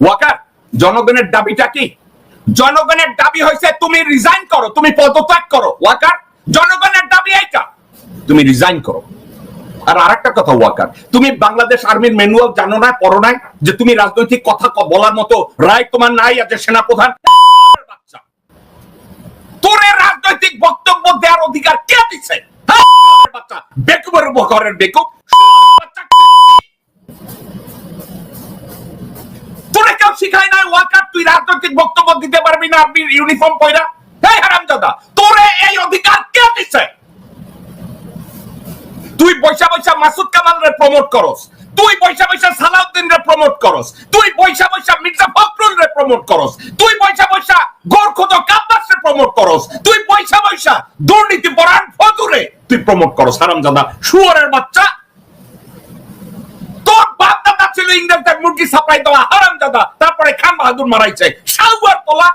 ওয়াকার, জনগণের দাবিটা কি? জনগণের দাবি হয়েছে তুমি রিজাইন করো, তুমি পদত্যাগ করো। ওয়াকার, জনগণের দাবি এইটা, তুমি রিজাইন করো। আর আরেকটা কথা, ওয়াকার, তুমি বাংলাদেশ আর্মির ম্যানুয়াল জানো না, পড়ো নাই? যে তুমি রাজনৈতিক কথা বলার মতো রায় তোমার নাই আছে সেনাপ্রধান তোরে রাজনৈতিক বক্তব্য দেওয়ার অধিকার কে দিছে? বাচ্চা, বেকুবের ঘরের বেকুব। শিখায় না ওয়াকার তুই রাজনৈতিক বক্তব্য দিতে পারবি না আর্মির ইউনিফর্ম পয়রা তোরে এই অধিকার কে দিছে? তুই বৈশা বৈশা মাসুদ কামাল রে প্রমোট করস, তুই বৈশা বৈশা সালাউদ্দিন রে প্রমোট করস, তুই বৈশা বৈশা মির্জা ফখরুল রে প্রমোট করস, তুই বৈশা গোরখুদ কাব্বাস রে প্রমোট করস, তুই বৈশা বৈশা দুর্নীতি তুই প্রমোট করস। শুয়োরের বাচ্চা ছিল ইংরেজদের মুরগি সাপ্লাই দেওয়া হারামজাদা তারপরে খান বাহাদুর মারাইছে শাহবার তোলা।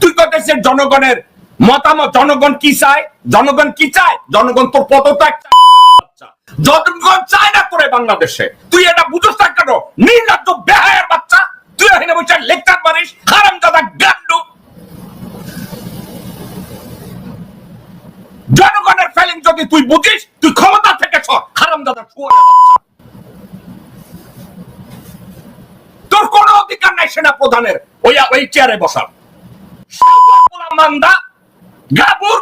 তুই কতেছে জনগণের মতামত, জনগণ কি চায়? জনগণ কি চায়? জনগণ তোর পদত্যাগ। জনগণ চায় না তোরে বাংলাদেশে। তুই এটা বুঝোস না কেন? নির্লজ্জ বেহায়ের বাচ্চা। তুই এখানে বসে লেকচার মারিস। হারাম দাদা জনগণের ফেলিং যদি তুই বুঝিস, তুই ক্ষমতা থেকে সর। হারাম দাদা তোর কোনো অধিকার নাই সেনা প্রধানের ওই ওই চেয়ারে বসার মান্দা, গাবুর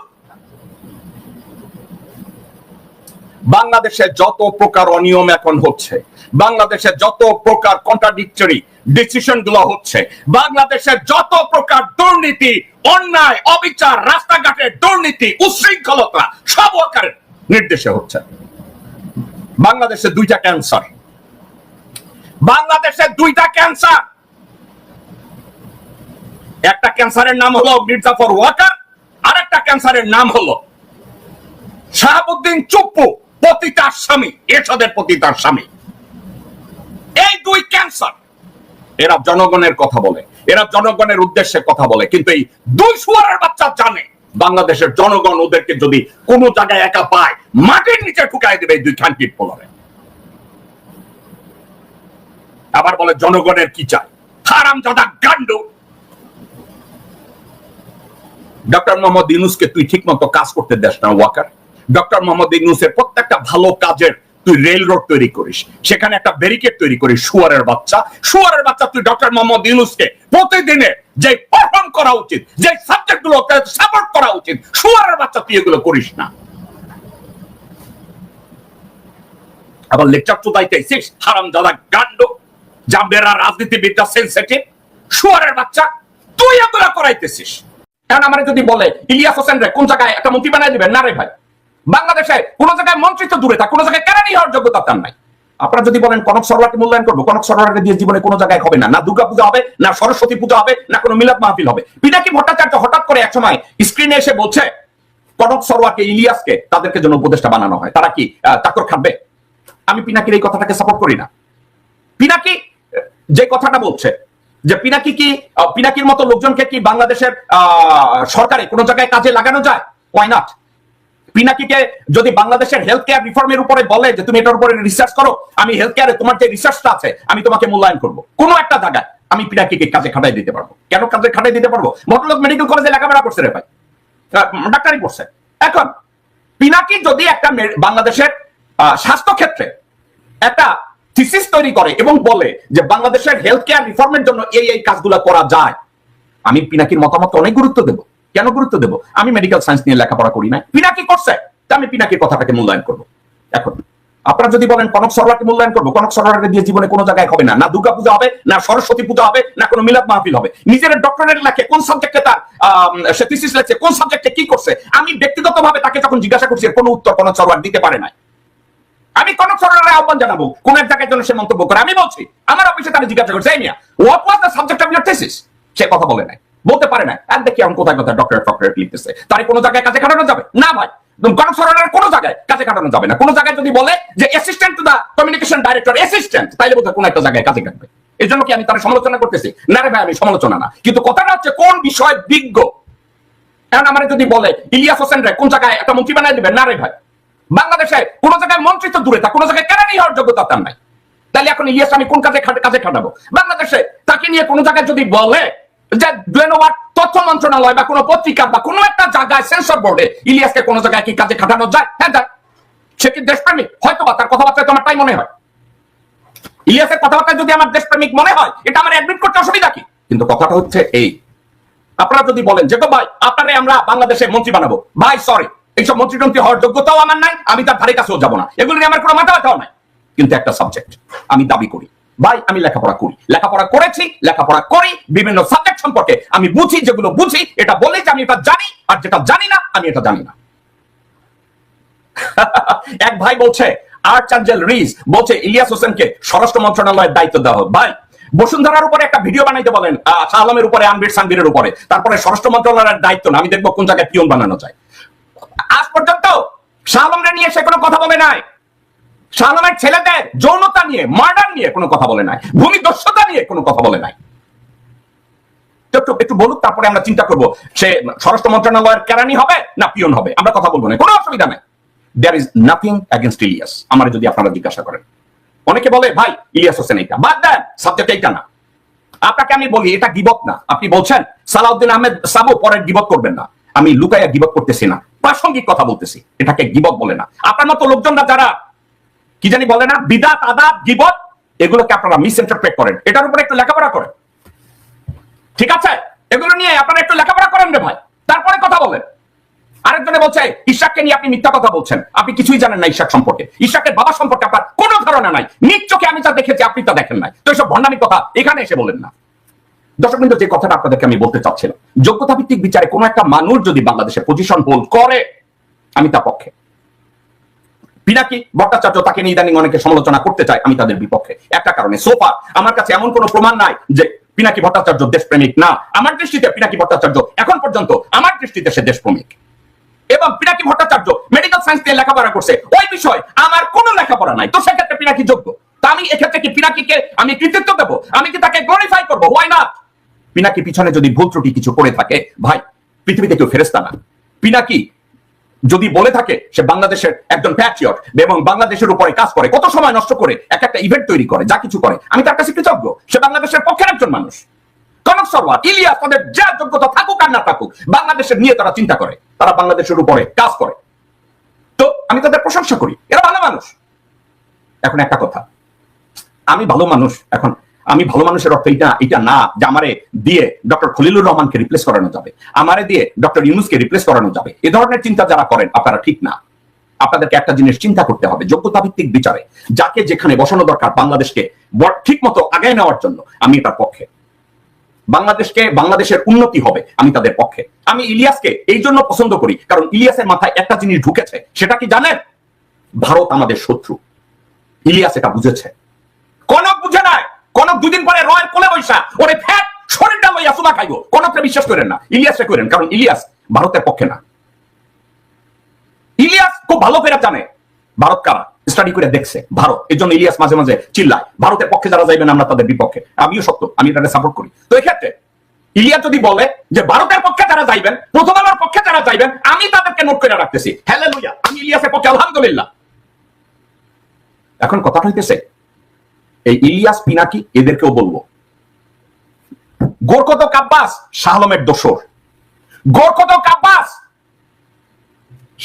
বাংলাদেশে যত প্রকার অনিয়ম এখন হচ্ছে, বাংলাদেশে যত প্রকার কন্ট্রাডিক্টরি ডিসিশনগুলো হচ্ছে বাংলাদেশের যত প্রকার দুর্নীতি, অন্যায়, অবিচার রাস্তাঘাটের দুর্নীতি, উশৃঙ্খলতা, সব আকারের নির্দেশে হচ্ছে। বাংলাদেশে দুইটা ক্যান্সার বাংলাদেশে দুইটা ক্যান্সার একটা ক্যান্সারের নাম হলো মির্জাফর ওয়াকার আর একটা ক্যান্সারের নাম হলো শাহাবুদ্দিন চুপ্পু। পতিতার স্বামী, এরশাদের পতিতার স্বামী। এই দুই ক্যান্সার এরা জনগণের কথা বলে, এরা জনগণের উদ্দেশ্যে কথা বলে, কিন্তু এই দুই সুয়ারের বাচ্চা জানে, বাংলাদেশের জনগণ ওদেরকে যদি কোনো জায়গায় একা পায়, মাটির নিচে ঠুকাই দেবে দুই খানকির পোলারে। আবার বলে, জনগণের কি চাই হারাম জাদা গান্ডু ডক্টর মোহাম্মদ ইউনুসকে তুই ঠিক মতো কাজ করতে দেশ না, ওয়াকার। ডক্টর মোহাম্মদ ইউনুসের প্রত্যেকটা ভালো কাজের তুই রেল রোড তৈরি করিস। সেখানে একটা ব্যারিকেড তৈরি করিস শুয়ারের বাচ্চা। শুয়ারের বাচ্চা তুই ডক্টর মোহাম্মদ ইউনুসকে প্রতিদিনে যে পারফর্ম করা উচিত যে সাবজেক্টগুলো সাপোর্ট করা উচিত শুয়ারের বাচ্চা তুই এগুলো করিস না। আবার লেকচার চুদাইতে এসিস হারাম দাদা গান্ড, জাম্বেরা রাজনীতিবিদরা সেন্সিটিভ শুয়ারের বাচ্চা তুই এগুলো করাইতেছিস। এখন আমার যদি বলে, ইলিয়াস হোসেন রে, কোন জায়গায় একটা মন্ত্রী বানাই দিবেন? না রে ভাই। বাংলাদেশে কোন জায়গায় মন্ত্রী তো দূরে থাক কোন জায়গায় কেরানি হওয়ার যোগ্যতা তার নাই। আপনারা যদি বলেন কনক সরোয়ারকে মূল্যায়ন করব কনক সরোয়ারকে দিয়ে জীবনে কোনো জায়গায় হবে না। না দুর্গা পূজা হবে না সরস্বতী পূজা হবে না কোনো মিলাদ মাহফিল হবে। পিনাকি ভট্টাচার্য হঠাৎ করে একসময় স্ক্রিনে এসে বলছে কনক সরোয়ারকে ইলিয়াসকে তাদেরকে জন্য উপদেষ্টা বানানো হয়। তারা কি আহ, চাকর খাটবে? আমি পিনাকির এই কথাটাকে সাপোর্ট করি না। পিনাকি যে কথাটা বলছে যে পিনাকি কি পিনাকির মতো লোকজনকে কি বাংলাদেশের সরকারে কোনো জায়গায় কাজে লাগানো যায়? ওয়াই নট পিনাকিকে যদি বাংলাদেশের হেলথ কেয়ার রিফর্মের উপরে বলে যে তুমি এটার উপরে রিসার্চ করো, আমি হেলথ কেয়ারে তোমার যে রিসার্চটা আছে, আমি তোমাকে মূল্যায়ন করব। কোনো একটা জায়গায় আমি পিনাকিকে কাজে খাটাই দিতে পারব। কেন কাজে খাটাই দিতে পারব? ভদ্রলোক মেডিকেল কলেজে লেখাপড়া করছে রে ভাই। ডাক্তারি করছে এখন, পিনাকি যদি একটা বাংলাদেশের স্বাস্থ্য ক্ষেত্রে একটা থিসিস তৈরি করে এবং বলে যে বাংলাদেশের হেলথ কেয়ার রিফর্মের জন্য এই এই কাজগুলো করা যায়, আমি পিনাকির মতামতকে অনেক গুরুত্ব দেব। কেন গুরুত্ব দেব? আমি মেডিকেল সায়েন্স নিয়ে লেখাপড়া করি না পিনাকি করছে? তা আমি পিনাকির কথাটাকে মূল্যায়ন করব। এখন, আপনারা যদি বলেন কনক সরোয়ারকে মূল্যায়ন করব, কনক সরোয়ারকে দিয়ে জীবনে কোনো জায়গায় হবে না। না দুর্গা পূজা হবে, না সরস্বতী পূজা হবে, না কোনো মিলাদ মাহফিল হবে। নিজের ডক্টরেট লেখে কোন সাবজেক্টে তার সে থিসিস লেখছে, কোন সাবজেক্টে কি করছে? আমি ব্যক্তিগতভাবে তাকে যখন জিজ্ঞাসা করছি কোনো উত্তর কনক সরোয়ার দিতে পারে না আমি কনক সরকারের আহ্বান জানাব, কোন এক জায়গায় জন্য সে মন্তব্য করে। আমি বলছি, আমার অফিসে তারা জিজ্ঞাসা করছে, এই মিয়া what was the subject of your thesis সে কথা বলে নাই। বলতে পারে না। আর দেখি এখন কোথায় কোথায় ডক্টরেট ফক্টরেট লিখতেছে তার কোনো জায়গায় কাজে খাটানো যাবে? না ভাই। কনক কোনো জায়গায় যাবে না। কোনো জায়গায় যদি বলে যে assistant the communication director assistant বোধহয় কোনো একটা জায়গায় কাটবে এই জন্য কি আমি তার সমালোচনা করতেছি? না রে ভাই, আমি সমালোচনা না। কিন্তু কথাটা হচ্ছে কোন বিষয় বিজ্ঞ? এখন আমার যদি বলে, ইলিয়াস হোসেন রে, কোন জায়গায় একটা মন্ত্রী বানাই দিবেন? না রে ভাই। বাংলাদেশে কোন জায়গায় মন্ত্রী তো দূরে থাক, কোন জায়গায় কেরানি হওয়ার যোগ্যতা তার নাই। তাহলে এখন ইলিয়াস আমি কোন কাজে কাজে খাটাবো? বাংলাদেশে তাকে নিয়ে কোনো জায়গায় যদি বলে যে ডুয়েনোয়ার তথ্য মন্ত্রণালয় বা কোনো পত্রিকা বা কোনো একটা জায়গায় সেন্সর বোর্ডে ইলিয়াসকে কোনো জায়গায় কি কাজে খাটানো যায়? হ্যাঁ যায়। সে কি দেশপ্রেমিক? হয়তো তার কথাবার্তায় তোমার তাই মনে হয়। ইলিয়াসের কথাবার্তা যদি আমার দেশপ্রেমিক মনে হয়, এটা আমার অ্যাডমিট করতে অসুবিধা কি? কিন্তু কথাটা হচ্ছে এই। আপনারা যদি বলেন যে গো ভাই, আপনারে আমরা বাংলাদেশে মন্ত্রী বানাবো। ভাই সরি এইসব মন্ত্রী টন্ত্রী হওয়ার যোগ্যতাও আমার নাই, আমি তার ধারে কাছেও যাব না। এগুলো আমার কোনো মাথা ব্যথাও নাই। কিন্তু একটা সাবজেক্ট আমি দাবি করি ভাই, আমি লেখাপড়া করি। লেখাপড়া করেছি, লেখাপড়া করি, বিভিন্ন সাবজেক্ট সম্পর্কে আমি বুঝি, যেগুলো বুঝি, এটা বলে যে আমি এটা জানি, আর যেটা জানি না, আমি এটা জানি না। এক ভাই বলছে আর্চ আঞ্জেল রিজ বলছে, ইলিয়াস হোসেনকে স্বরাষ্ট্র মন্ত্রণালয়ের দায়িত্ব দেওয়া হোক। ভাই, বসুন্ধরার উপরে একটা ভিডিও বানাইতে বলেন শাহ আলমের উপরে, আনবির সানবীরের উপরে। তারপরে স্বরাষ্ট্র মন্ত্রণালয়ের দায়িত্ব না, আমি দেখব কোন জায়গায় পিয়ন বানানো যায়। আজ পর্যন্ত শাহ আলমরে নিয়ে সে কোনো কথা বলে নাই। শাহ আলমের ছেলেদের যৌনতা নিয়ে, মার্ডার নিয়ে কোনো কথা বলে নাই। ভূমিদস্যতা নিয়ে কোনো কথা বলে নাই। একটু একটু বলুক, তারপরে আমরা চিন্তা করব, সে স্বরাষ্ট্র মন্ত্রণালয়ের কেরানি হবে না পিয়ন হবে? আমরা কথা বলব না, কোনো অসুবিধা নাই। There is nothing against Ilyas আমার যদি আপনারা জিজ্ঞাসা করেন। অনেকে বলে, ভাই ইলিয়াস হোসেন এইটা। বাদ দেন সাবজেক্ট এইটা না। আপনাকে আমি বলি, এটা গিবত না। আপনি বলছেন, সালাউদ্দিন আহমেদ সাবু, পরের গিবত করবেন না। আমি লুকাইয়া গিবত করতেছি না। প্রাসঙ্গিক কথা বলতেছি। এটাকে গিবত বলে না। আপনার মতো লোকজনরা যারা কি জানি বলে না? বিদাত, আদাব, গিবত, এগুলোকে আপনারা মিস ইন্টারপ্রেট করেন। এটার উপরে একটু লেখাপড়া করেন। ঠিক আছে? এগুলো নিয়ে আপনারা একটু লেখাপড়া করেন রে ভাই। তারপরে কথা বলেন। আরেকজনে বলছে, ইশাককে নিয়ে আপনি মিথ্যা কথা বলছেন। আপনি কিছুই জানেন না ইশাক সম্পর্কে। ইশাকের বাবা সম্পর্কে আপনার কোনো ধারণা নাই। নিজ চোখে আমি তা দেখেছি, আপনি তা দেখেন নাই। তো এইসব ভণ্ডামি কথা এখানে এসে বলেন না। দর্শক বিন্দু, যে কথাটা আপনাদেরকে আমি বলতে চাচ্ছিলাম যোগ্যতা ভিত্তিক বিচারে কোনো একটা মানুষ যদি বাংলাদেশে পজিশন হোল্ড করে, আমি তার পক্ষে। পিনাকি ভট্টাচার্য তাকে নিয়ে ইদানিং অনেকে সমালোচনা করতে চায়, আমি তাদের বিপক্ষে। একটা কারণে সোফা আমার কাছে এমন কোনো প্রমাণ নাই যে পিনাকি ভট্টাচার্য দেশপ্রেমিক না। আমার দৃষ্টিতে পিনাকি ভট্টাচার্য এখন পর্যন্ত, আমার দৃষ্টিতে সে দেশপ্রেমিক। এবং পিনাকি ভট্টাচার্য মেডিকেল সায়েন্স নিয়ে লেখাপড়া করছে, ওই বিষয় আমার কোনো লেখাপড়া নাই। তো সেক্ষেত্রে পিনাকি যোগ্য? তা আমি এক্ষেত্রে কি পিনাকিকে আমি কৃতিত্ব দেবো? আমি কি তাকে গ্লোরিফাই করব? ওয়াই না পিনাকি পিছনে যদি ভুল ত্রুটি কিছু করে থাকে, ভাই, পৃথিবীতে কেউ ফেরেস্তা না। পিনাকি যদি বলে থাকে সে বাংলাদেশের একজন প্যাট্রিয়ট এবং বাংলাদেশের উপরে কাজ করে, কত সময় নষ্ট করে, এক একটা ইভেন্ট তৈরি করে, যা কিছু করে। আমি তার কাছে কৃতজ্ঞ, সে বাংলাদেশের পক্ষের একজন মানুষ। কনক সরওয়ার, ইলিয়াস তাদের যা যোগ্যতা থাকুক আর না থাকুক, বাংলাদেশের নিয়ে তারা চিন্তা করে, তারা বাংলাদেশের উপরে কাজ করে। তো আমি তাদের প্রশংসা করি, এরা ভালো মানুষ। এখন একটা কথা, আমি ভালো মানুষ এখন আমি ভালো মানুষের অর্থ এটা এটা না, যে আমারে দিয়ে ডক্টর খলিলুর রহমানকে রিপ্লেস করানো যাবে, আমারে দিয়ে ডক্টর ইউনুসকে রিপ্লেস করানো যাবে, এ ধরনের চিন্তা যারা করেন, আপনারা ঠিক না। আপনাদেরকে একটা জিনিস চিন্তা করতে হবে যোগ্যতা ভিত্তিক বিচারে, যাকে যেখানে বসানো দরকার বাংলাদেশকে ঠিক মতো আগায় নেওয়ার জন্য, আমি এটার পক্ষে। বাংলাদেশকে, বাংলাদেশের উন্নতি হবে, আমি তাদের পক্ষে। আমি ইলিয়াসকে এই জন্য পছন্দ করি, কারণ ইলিয়াসের মাথায় একটা জিনিস ঢুকেছে, সেটা কি জানেন? ভারত আমাদের শত্রু। ইলিয়াস এটা বুঝেছে। কনক বুঝে নাই। কনক দুদিন পরে রয়ের কোলে বৈশা ওরে ফ্যাট শরীরটা লইয়া সুমা খাইবো। কনককে বিশ্বাস করেন না। ইলিয়াসকে করেন, কারণ ইলিয়াস ভারতের পক্ষে না। ইলিয়াস খুব ভালো করে জানে। ভারত কারা? স্টাডি করে দেখছে। ভারত। এই জন্য ইলিয়াস মাঝে মাঝে চিল্লায়। ভারতের পক্ষে যারা যাইবেন, আমরা তাদের বিপক্ষে। আমিও সত্য, আমি এটাকে সাপোর্ট করি। তো এক্ষেত্রে ইলিয়াস যদি বলে যে ভারতের পক্ষে যারা যাইবেন, প্রথম আলোর পক্ষে যারা যাইবেন, আমি তাদেরকে নোট করে রাখতেছি। হ্যালে লইয়া আমি ইলিয়াসের পক্ষে, আলহামদুলিল্লাহ। এখন কথাটা হইতেছে এই ইলিয়াস, পিনাকি এদেরকেও বলব। গোরকত কাব্বাস শাহ আলমের দোসর। গোরকত কাব্বাস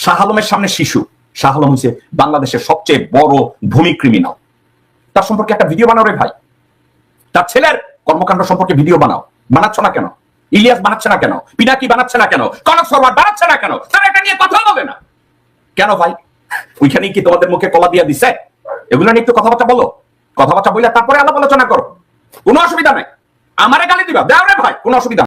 শাহ আলমের সামনে শিশু। শাহ আলম হচ্ছে বাংলাদেশের সবচেয়ে বড় ভূমি ক্রিমিনাল তার সম্পর্কে একটা ভিডিও বানাও রে ভাই। তার ছেলের কর্মকাণ্ড সম্পর্কে ভিডিও বানাও। বানাচ্ছ না কেন? ইলিয়াস বানাচ্ছে না কেন? পিনাকি বানাচ্ছে না কেন? কনক সরওয়ার বানাচ্ছে না কেন? তারা এটা নিয়ে কথা বলে না। কেন ভাই? ওইখানেই কি তোমাদের মুখে কলা দিয়া দিছে? এগুলো নিয়ে একটু কথাবার্তা বলো। কথাবার্তা বললে তারপরে আলাপ আলোচনা করো। কোনো অসুবিধা নাই। আমারে গালি দিবা। দেওয়া ভাই, কোনো অসুবিধা।